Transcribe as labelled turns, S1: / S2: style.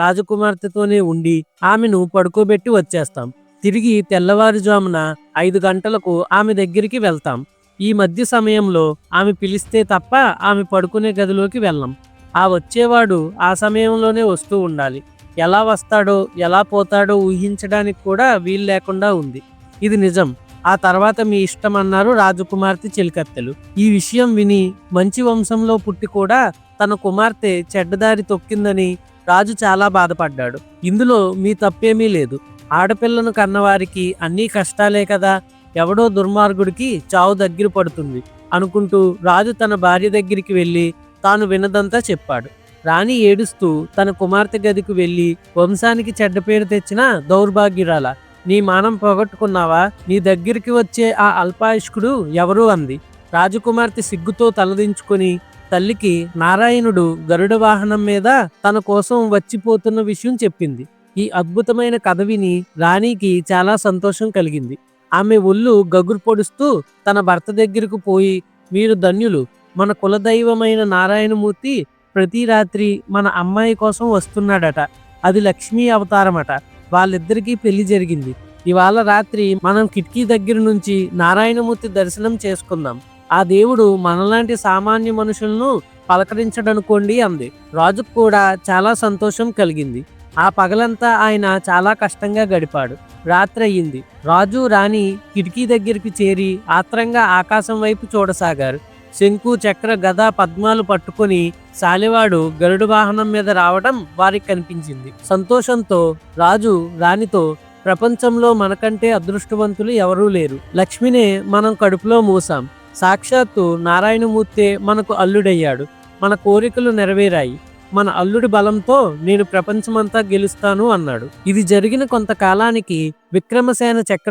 S1: రాజకుమార్తెతోనే ఉండి ఆమెను పడుకోబెట్టి వచ్చేస్తాం. తిరిగి తెల్లవారుజామున ఐదు గంటలకు ఆమె దగ్గరికి వెళ్తాం. ఈ మధ్య సమయంలో ఆమె పిలిస్తే తప్ప ఆమె పడుకునే గదిలోకి వెళ్ళం. ఆ వచ్చేవాడు ఆ సమయంలోనే వస్తూ ఉండాలి. ఎలా వస్తాడో ఎలా పోతాడో ఊహించడానికి కూడా వీలు లేకుండా ఉంది. ఇది నిజం. ఆ తర్వాత మీ ఇష్టం అన్నారు రాజకుమార్తె చెలికత్తెలు. ఈ విషయం విని మంచి వంశంలో పుట్టి కూడా తన కుమార్తె చెడ్డదారి తొక్కిందని రాజు చాలా బాధపడ్డాడు. ఇందులో మీ తప్పేమీ లేదు. ఆడపిల్లను కన్నవారికి అన్నీ కష్టాలే కదా. ఎవడో దుర్మార్గుడికి చావు దగ్గర పడుతుంది అనుకుంటూ రాజు తన భార్య దగ్గరికి వెళ్ళి తాను విన్నదంతా చెప్పాడు. రాణి ఏడుస్తూ తన కుమార్తె గదికి వెళ్ళి వంశానికి చెడ్డ పేరు తెచ్చిన దౌర్భాగ్యురాల. నీ మానం పోగొట్టుకున్నావా? నీ దగ్గరికి వచ్చే ఆ అల్పాయుష్కుడు ఎవరు అంది. రాజకుమార్తె సిగ్గుతో తలదించుకొని తల్లికి నారాయణుడు గరుడ వాహనం మీద తన కోసం వచ్చిపోతున్న విషయం చెప్పింది. ఈ అద్భుతమైన కథ విని రాణికి చాలా సంతోషం కలిగింది. ఆమె ఒళ్ళు గగురు పొడుస్తూ తన భర్త దగ్గరకు పోయి మీరు ధన్యులు. మన కులదైవమైన నారాయణమూర్తి ప్రతి రాత్రి మన అమ్మాయి కోసం వస్తున్నాడట. అది లక్ష్మీ అవతారమట. వాళ్ళిద్దరికీ పెళ్ళి జరిగింది. ఇవాళ రాత్రి మనం కిటికీ దగ్గర నుంచి నారాయణమూర్తి దర్శనం చేసుకుందాం. ఆ దేవుడు మనలాంటి సామాన్య మనుషులను పలకరించడనుకోండి అంది. రాజుకు కూడా చాలా సంతోషం కలిగింది. ఆ పగలంతా ఆయన చాలా కష్టంగా గడిపాడు. రాత్రి అయ్యింది. రాజు రాణి కిటికీ దగ్గరికి చేరి ఆత్రంగా ఆకాశం వైపు చూడసాగారు. శంకు చక్ర గద పద్మాలు పట్టుకొని సాలివాడు గరుడు వాహనం మీద రావడం వారికి కనిపించింది. సంతోషంతో రాజు రాణితో ప్రపంచంలో మనకంటే అదృష్టవంతులు ఎవరూ లేరు. లక్ష్మినే మనం కడుపులో మూసాం. సాక్షాత్తు నారాయణమూర్తే మనకు అల్లుడయ్యాడు. మన కోరికలు నెరవేరాయి. మన అల్లుడి బలంతో నేను ప్రపంచమంతా గెలుస్తాను అన్నాడు. ఇది జరిగిన కొంతకాలానికి విక్రమసేన చక్ర